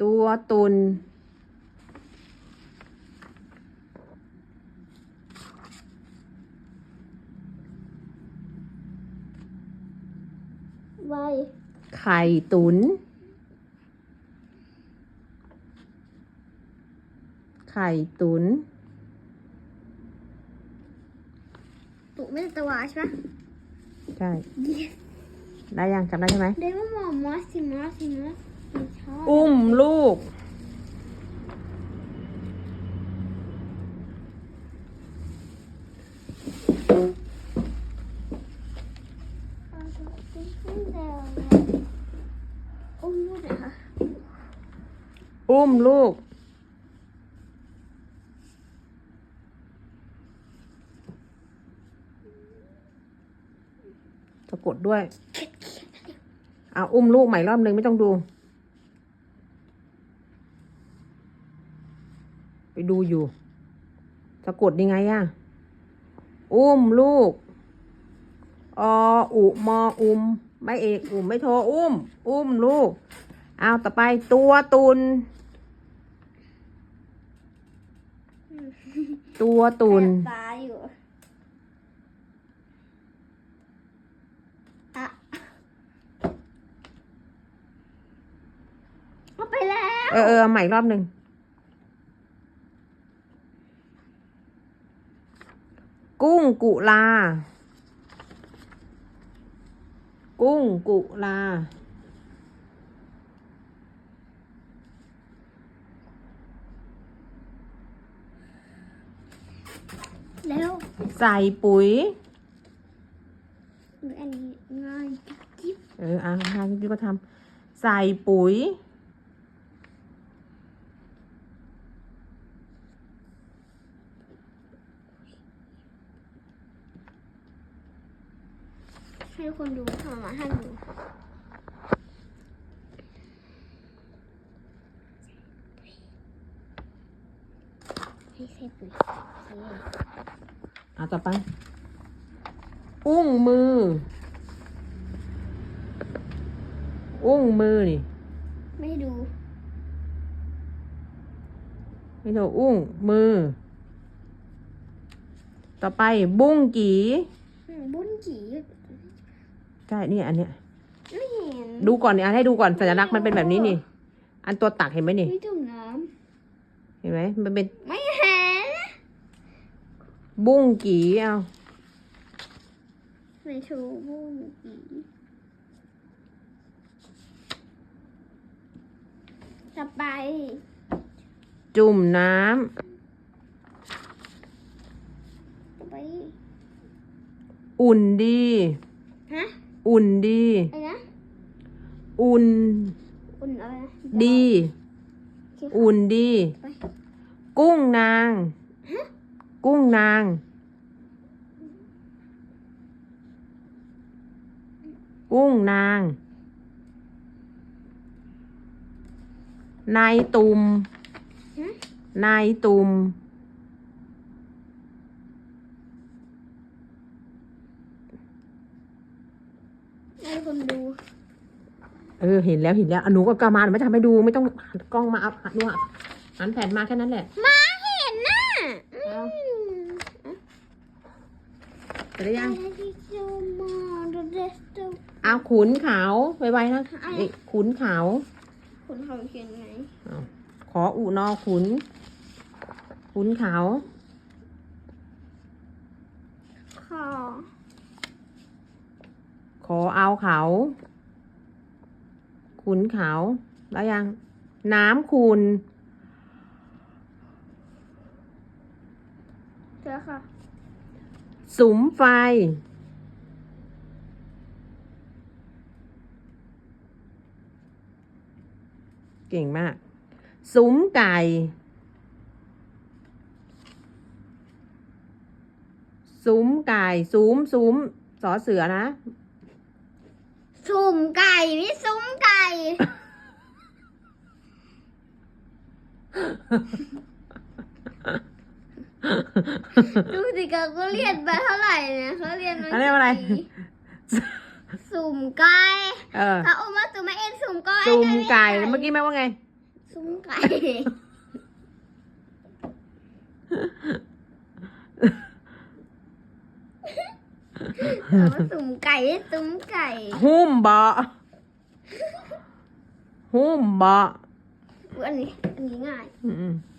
ตัวตุน ไวไข่ตุน ไข่ตุน ตุไม่ใช่ตัวใช่ไหมใช่ ได้ยังจำได้ใช่ไหม เดี๋ยวมองมอสสิมอสสิมอสไม่ช อบอุ้มลูกอุ้มลูกเหรอคะอุ้มลูกสะกดด้วย เอาอุ้มลูกใหม่รอบนึงไม่ต้องดู ไป ดูอยู่ สะกดยังไงอะอุ้มลูก ออุมออุม ไม่เอกอุ่มไม่โทรอุ้ม อุ้มลูก เอาต่อไปตัวตุน ตัวตุนตาอยู่อะเอาไปแล้ว เออเออเอาใหม่อีกรอบหนึ่ง กุ้งกุลา กุ้งกุลา แล้วใส่ปุ๋ย อันนี้ง่ายจิ๊บเอออะทางนี้ก็ทำใส่ปุ๋ย ให้คนดูทำมาให้ดูให้ใส่ปุ๋ยอะต่อไป อุ้งมือ อุ้งมือนี่ ไม่ดู ไม่โทรอุ้งมือ ต่อไปบุ้งกีอืมบุญจี ใช่นี่อันเนี้ย ไม่เห็นดูก่อนเนี่ยอันให้ดูก่อนสัญลักษณ์มันเป็นแบบนี้นี่ อันตัวตักเห็นไหมนี่ ไม่จุ่มน้เห็นไหมมันเป็นำไม่เห็นบุ้งกีเอาไม่ชูบุญจีต่อไปจุ่มน้ต่อไปำอุ่นดี ฮะ อุ่นดี อะไรนะ อุ่นอุ่นอะไรนะดีโอเคค่ะอุ่นดี ไปกุ้งนางกุ้งนาง กุ้งนาง นายตุมฮะนายตุม ให้ คนดู เออ เห็นแล้วเห็นแล้วอะหนูก็กามาหนูไม่ทำให้ดูไม่ต้องหันกล้องมาเอาหันดูอะหันแผ่นมาแค่นั้นแหละ มาเห็นน่ะเอาอืมเสร็จหรือยังอะไรที่จะมาดูเดสตูเอาขุนขาวไวๆนะอะไรนี่ขุนขาว คุณทำเขียนไงขออุนอขุน ขุนขาวคอข อเอาเขา ขุนขาวแล้วยัง น้ำขุนเจอค่ะสุมไฟ เก่งมาก สุมไก่ สุมไก่ สุมสุมสอเสือนะ สุ่มไก่ไม่ซุ้มไก่ ดูสิกาเขาเรียนมาเท่าไหร่เนี่ยเขาเรียนมาเขาเรียกว่าอะไร กี่ปีสุ่มไก่เออเขาเอามาสุ่มมาเอ็นสุ่มไก่สุมไก่เมื่อกี้แม่ว่าไงซุ้มไก่เอา สุ่มไก่ซุ้มไก่หุ้มบ่หุ้มบ่อันนี้อันนี้ง่าย อืมๆ